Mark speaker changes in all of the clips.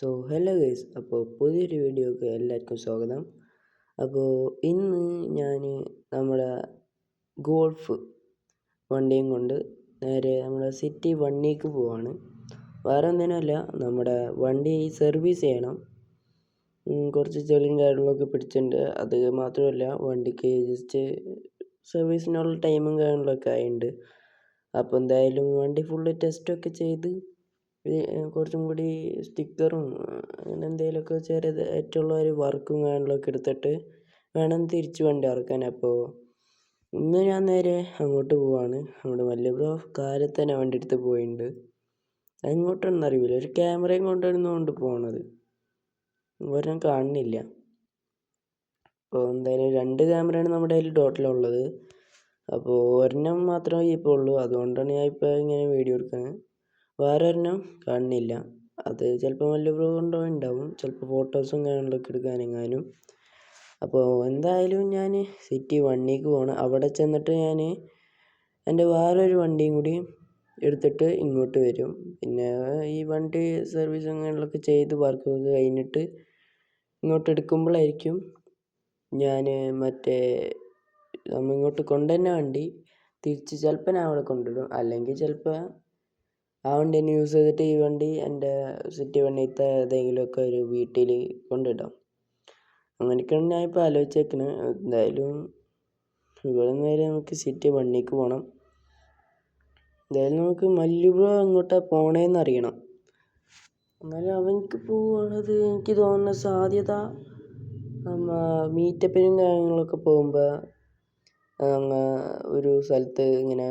Speaker 1: So hello guys അപ്പോൾ പുതിയൊരു വീഡിയോക്ക് എല്ലാവർക്കും സ്വാഗതം. അപ്പോൾ ഇന്ന് ഞാൻ നമ്മുടെ ഗോൾഫ് വണ്ടിയും കൊണ്ട് നേരെ നമ്മുടെ സിറ്റി വണ്ണിക്ക് പോവാണ്. വേറെ ഒന്നിനല്ല നമ്മുടെ വണ്ടി സർവീസ് ചെയ്യണം. കുറച്ച് ചെളിയും കാര്യങ്ങളൊക്കെ പിടിച്ചിട്ടുണ്ട് അത് മാത്രമല്ല വണ്ടിക്ക് ജസ്റ്റ് സർവീസിനുള്ള ടൈമും കാര്യങ്ങളൊക്കെ ആയിട്ടുണ്ട് അപ്പോൾ എന്തായാലും വണ്ടി ഫുള്ള് ടെസ്റ്റൊക്കെ ചെയ്ത് കുറച്ചും കൂടി സ്റ്റിക്കറും അങ്ങനെ എന്തെങ്കിലുമൊക്കെ ചെറുതായിട്ടുള്ള ഒരു വർക്കും കാര്യങ്ങളൊക്കെ എടുത്തിട്ട് വേണം തിരിച്ച് വണ്ടി ഇറക്കാൻ. അപ്പോൾ ഇന്ന് ഞാൻ നേരെ അങ്ങോട്ട് പോവാണ്. നമ്മുടെ വല്യ ബ്രോ തന്നെ വണ്ടി എടുത്ത് പോയിട്ടുണ്ട് എങ്ങോട്ടാണെന്ന് അറിയില്ല. ഒരു ക്യാമറയും കൊണ്ടുവരുന്നതുകൊണ്ട് പോണത്. ഒരെണ്ണം കാണുന്നില്ല. അപ്പോൾ എന്തായാലും രണ്ട് ക്യാമറയാണ് നമ്മുടെ കയ്യിൽ ടോട്ടലുള്ളത്. അപ്പോൾ ഒരെണ്ണം മാത്രമേ ഇപ്പോൾ ഉള്ളൂ. അതുകൊണ്ടാണ് ഞാൻ ഇപ്പോൾ ഇങ്ങനെ വീഡിയോ എടുക്കുന്നത് വേറെ ഒരെണ്ണം കാണുന്നില്ല അത് ചിലപ്പോൾ വല്ല ഉണ്ടാവും. ചിലപ്പോൾ ഫോട്ടോസും കാര്യങ്ങളൊക്കെ എടുക്കാനെങ്ങാനും. അപ്പോൾ എന്തായാലും ഞാൻ സിറ്റി വണ്ടിക്ക് പോകണം അവിടെ ചെന്നിട്ട് ഞാൻ എന്റെ വേറൊരു വണ്ടിയും കൂടി എടുത്തിട്ട് ഇങ്ങോട്ട് വരും. പിന്നെ ഈ വണ്ടി സർവീസും കാര്യങ്ങളൊക്കെ ചെയ്ത് വർക്കൊക്കെ കഴിഞ്ഞിട്ട് ഇങ്ങോട്ട് എടുക്കുമ്പോഴായിരിക്കും ഞാൻ മറ്റേ നമ്മൾ ഇങ്ങോട്ട് കൊണ്ടുവന്ന വണ്ടി തിരിച്ച് ചിലപ്പോൾ ഞാൻ അവിടെ കൊണ്ടിടും അല്ലെങ്കിൽ ചിലപ്പോൾ ആ വണ്ടി തന്നെ യൂസ് ചെയ്തിട്ട് ഈ വണ്ടി എന്റെ സിറ്റി വണ്ടിയിലത്തെ ഏതെങ്കിലുമൊക്കെ ഒരു വീട്ടിൽ കൊണ്ടിടാം. അങ്ങനെയൊക്കെയാണ് ഞാൻ ഇപ്പോൾ ആലോചിച്ചേക്കുന്നത് എന്തായാലും ഇവിടെ നേരെ നമുക്ക് സിറ്റി വണ്ടിക്ക് പോകണം എന്തായാലും നമുക്ക് മല്ലുപുഴ എങ്ങോട്ടാണ് പോണേന്ന് അറിയണം. എന്നാലും അവനിക്ക് പോവുകയാണത് എനിക്ക് തോന്നുന്ന സാധ്യത മീറ്റപ്പിനും കാര്യങ്ങളൊക്കെ പോകുമ്പോൾ ഒരു സ്ഥലത്ത് ഇങ്ങനെ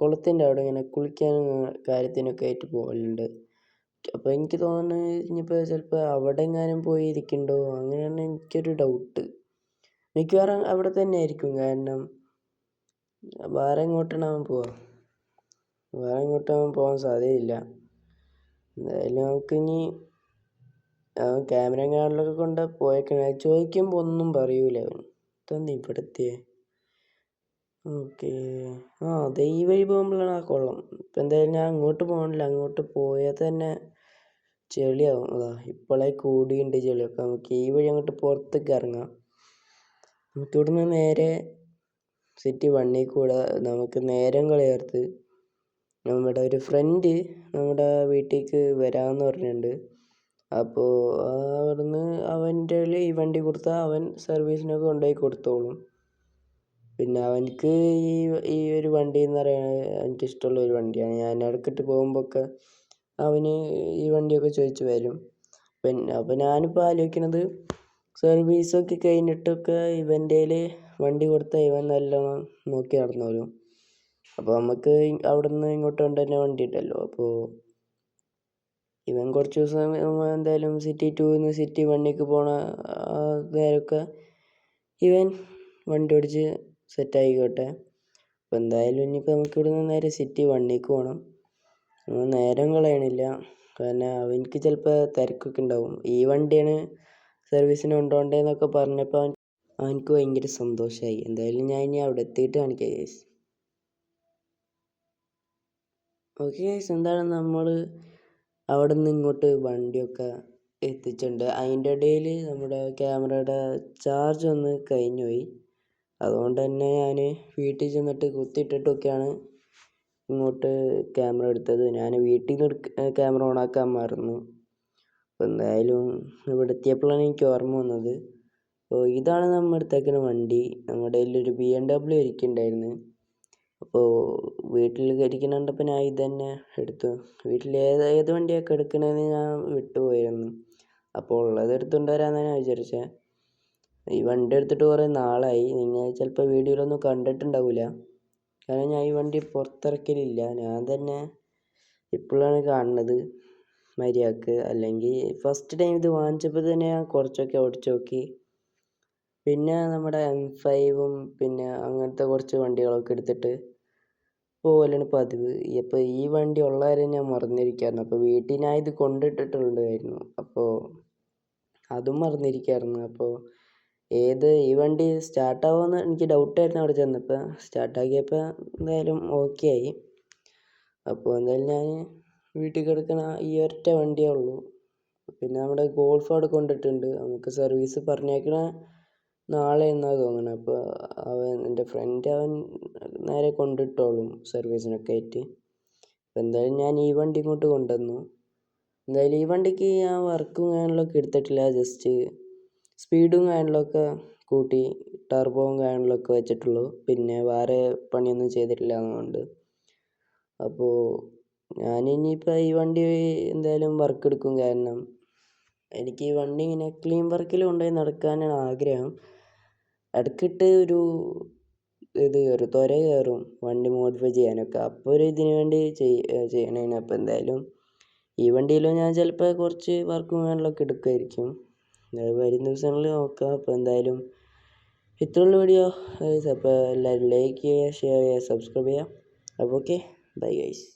Speaker 1: കുളത്തിന്റെ അവിടെ ഇങ്ങനെ കുളിക്കാൻ കാര്യത്തിനൊക്കെ ആയിട്ട് പോകലുണ്ട് അപ്പോൾ എനിക്ക് തോന്നുന്നത് ഇനിയിപ്പോൾ ചിലപ്പോൾ അവിടെ എങ്ങാനും പോയി ഇരിക്കുന്നുണ്ടോ അങ്ങനെയാണ് എനിക്കൊരു ഡൗട്ട് മിക്കവാറും അവിടെ തന്നെ ആയിരിക്കും കാരണം വേറെ എങ്ങോട്ടാണ് അവൻ പോവുക വേറെ എങ്ങോട്ടും അവൻ പോകാൻ സാധ്യതയില്ല. എന്തായാലും നമുക്കിനി അവൻ ക്യാമറയും കാര്യങ്ങളൊക്കെ കൊണ്ട് പോയേക്കണേ. ചോദിക്കുമ്പോൾ ഒന്നും പറയൂല അവൻ. ഇതെന്താ ഇവിടെത്തിയേ ഓക്കേ. ആ ദേ ഈ വഴി പോകുമ്പോഴാണ് ആ കുളം ഇപ്പം എന്തായാലും ഞാൻ അങ്ങോട്ട് പോകണില്ല. അങ്ങോട്ട് പോയാൽ തന്നെ ചെളിയാവും. അതാ ഇപ്പോഴേ കൂടിയുണ്ട് ചെളിയൊക്കെ നമുക്ക് ഈ വഴി അങ്ങോട്ട് പുറത്തേക്ക് ഇറങ്ങാം. നമുക്ക് ഇവിടുന്ന് നേരെ സിറ്റി വണ്ണിൽ കൂടെ നമുക്ക് നേരം കളയർത്ത് നമ്മുടെ ഒരു ഫ്രണ്ട് നമ്മുടെ വീട്ടിലേക്ക് വരാമെന്ന് പറഞ്ഞിട്ടുണ്ട്. അപ്പോൾ അവിടുന്ന് അവന്റെ ഈ വണ്ടി കൊടുത്താൽ അവൻ സർവീസിനൊക്കെ കൊണ്ടുപോയി കൊടുത്തോളും. പിന്നെ അവനിക്ക് ഈ ഈ ഒരു വണ്ടി എന്ന് പറയുന്നത് അവനിക്ക് ഇഷ്ടമുള്ള ഒരു വണ്ടിയാണ്. ഞാൻ ഇടയ്ക്കിട്ട് പോകുമ്പോഴൊക്കെ അവന് ഈ വണ്ടിയൊക്കെ ചോദിച്ച് വരും. പിന്നെ അപ്പോൾ ഞാനിപ്പോൾ ആലോചിക്കുന്നത് സർവീസൊക്കെ കഴിഞ്ഞിട്ടൊക്കെ ഇവന്റെ വണ്ടി കൊടുത്താൽ ഇവൻ നല്ലോണം നോക്കി നടന്നോളും. അപ്പോൾ നമുക്ക് അവിടെ നിന്ന് ഇങ്ങോട്ട് കൊണ്ട് തന്നെ വണ്ടി ഉണ്ടല്ലോ. അപ്പോൾ ഇവൻ കുറച്ച് ദിവസം എന്തായാലും സിറ്റി ടൂന്ന് സിറ്റി വണ്ണിക്ക് പോണ നേരമൊക്കെ ഇവൻ വണ്ടി ഓടിച്ച് സെറ്റ് ആയിക്കോട്ടെ അപ്പോൾ എന്തായാലും ഇനിയിപ്പോൾ നമുക്ക് ഇവിടുന്ന് നേരെ സിറ്റി വണ്ണിക്ക് പോകണം നമ്മൾ നേരം കളയണില്ല. കാരണം അവനിക്ക് ചിലപ്പോൾ തിരക്കൊക്കെ ഉണ്ടാവും ഈ വണ്ടിയാണ് സർവീസിന് കൊണ്ടുപോകേണ്ടതെന്നൊക്കെ പറഞ്ഞപ്പോൾ അവൻ അവനക്ക് ഭയങ്കര സന്തോഷമായി എന്തായാലും ഞാൻ ഇനി അവിടെ എത്തിയിട്ട് കാണിക്കാം ഗൈസ് ഓക്കെ ഗൈസ് എന്താണ് നമ്മൾ അവിടെ നിന്ന് ഇങ്ങോട്ട് വണ്ടിയൊക്കെ എത്തിച്ചിട്ടുണ്ട് അതിന്റെ ഇടയിൽ നമ്മുടെ ക്യാമറയുടെ ചാർജ് ഒന്ന് കഴിഞ്ഞു പോയി. അതുകൊണ്ട് തന്നെ ഞാൻ വീട്ടിൽ ചെന്നിട്ട് കുത്തിയിട്ടിട്ടൊക്കെയാണ് ഇങ്ങോട്ട് ക്യാമറ എടുത്തത്. ഞാൻ വീട്ടിൽ നിന്ന് ക്യാമറ ഓണാക്കാൻ മറന്നു. അപ്പോൾ എന്തായാലും ഇവിടെ എത്തിയപ്പോഴാണ് എനിക്ക് ഓർമ്മ വന്നത്. അപ്പോൾ ഇതാണ് നമ്മൾ എടുത്തേക്കുന്ന വണ്ടി. നമ്മുടെ കയ്യിലൊരു ബി എം ഡബ്ല്യു ഇരിക്കുന്നുണ്ടായിരുന്നു. അപ്പോൾ വീട്ടിൽ ഇരിക്കുന്ന കണ്ടപ്പോൾ ഞാൻ ഇത് തന്നെ എടുത്തു. വീട്ടിൽ ഏത് ഏത് വണ്ടിയൊക്കെ എടുക്കണമെന്ന് ഞാൻ വിട്ടുപോയിരുന്നു. അപ്പോൾ ഉള്ളത് എടുത്തുകൊണ്ട് വരാമെന്നാണ് ഞാൻ വിചാരിച്ചത് ഈ വണ്ടി എടുത്തിട്ട് കുറേ നാളായി. നിങ്ങൾ ചിലപ്പോൾ വീഡിയോയിലൊന്നും കണ്ടിട്ടുണ്ടാവില്ല കാരണം ഞാൻ ഈ വണ്ടി പുറത്തിറക്കലില്ല. ഞാൻ തന്നെ ഇപ്പോഴാണ് കാണുന്നത് മര്യാദയ്ക്ക്. അല്ലെങ്കിൽ ഫസ്റ്റ് ടൈം ഇത് വാങ്ങിച്ചപ്പോൾ തന്നെ ഞാൻ കുറച്ചൊക്കെ ഓടിച്ചു നോക്കി. പിന്നെ നമ്മുടെ എം ഫൈവും പിന്നെ അങ്ങനത്തെ കുറച്ച് വണ്ടികളൊക്കെ എടുത്തിട്ട് പോകലാണ് പതിവ്. അപ്പോൾ ഈ വണ്ടി ഉള്ള ഞാൻ മറന്നിരിക്കുകയായിരുന്നു അപ്പോൾ വീട്ടിൽ ഞാൻ ഇത് കൊണ്ടിട്ടിട്ടുണ്ടായിരുന്നു അപ്പോൾ അതും മറന്നിരിക്കുകയായിരുന്നു അപ്പോൾ ഏത് ഈ വണ്ടി സ്റ്റാർട്ടാവുമെന്ന് എനിക്ക് ഡൗട്ടായിരുന്നു അവിടെ ചെന്നപ്പോൾ സ്റ്റാർട്ടാക്കിയപ്പോൾ എന്തായാലും ഓക്കെ ആയി. അപ്പോൾ എന്തായാലും ഞാൻ വീട്ടിൽ കിടക്കണ ഈ ഒറ്റ വണ്ടിയേ ഉള്ളൂ. പിന്നെ നമ്മുടെ ഗോൾഫ് അവിടെ കൊണ്ടിട്ടുണ്ട്. നമുക്ക് സർവീസ് പറഞ്ഞേക്കണ നാളെ എന്നാ തോന്നുന്നത് അപ്പോൾ അവൻ എന്റെ ഫ്രണ്ട് അവൻ നേരെ കൊണ്ടിട്ടോളും സർവീസിനൊക്കെ ആയിട്ട്. അപ്പോൾ എന്തായാലും ഞാൻ ഈ വണ്ടി ഇങ്ങോട്ട് കൊണ്ടുവന്നു. എന്തായാലും ഈ വണ്ടിക്ക് ഞാൻ വർക്കും കാര്യങ്ങളൊക്കെ എടുത്തിട്ടില്ല. ജസ്റ്റ് സ്പീഡും കാര്യങ്ങളൊക്കെ കൂട്ടി ടർബോവും കാര്യങ്ങളൊക്കെ വെച്ചിട്ടുള്ളൂ. പിന്നെ വേറെ പണിയൊന്നും ചെയ്തിട്ടില്ല അതുകൊണ്ട്. അപ്പോൾ ഞാനിനിയിപ്പോൾ ഈ വണ്ടി എന്തായാലും വർക്ക് എടുക്കും കാരണം എനിക്ക് ഈ വണ്ടി ഇങ്ങനെ ക്ലീൻ വർക്കിൽ കൊണ്ടുപോയി നടക്കാനാണ് ആഗ്രഹം. ഇടയ്ക്കിട്ട് ഒരു ഇത് കയറും ത്വര കയറും വണ്ടി മോഡിഫൈ ചെയ്യാനൊക്കെ. അപ്പോൾ ഒരു ഇതിന് വേണ്ടി ചെയ്യണേന്. അപ്പോൾ എന്തായാലും ഈ വണ്ടിയിലും ഞാൻ ചിലപ്പോൾ കുറച്ച് വർക്കും കാര്യങ്ങളൊക്കെ എടുക്കുമായിരിക്കും വരും ദിവസങ്ങളിൽ നോക്കാം. അപ്പോൾ എന്തായാലും ഇത്രയുള്ള വീഡിയോ അപ്പോൾ എല്ലാവരും ലൈക്ക് ചെയ്യുക ഷെയർ ചെയ്യുക സബ്സ്ക്രൈബ് ചെയ്യുക. അപ്പോൾ ഓക്കെ ബൈ ഗൈസ്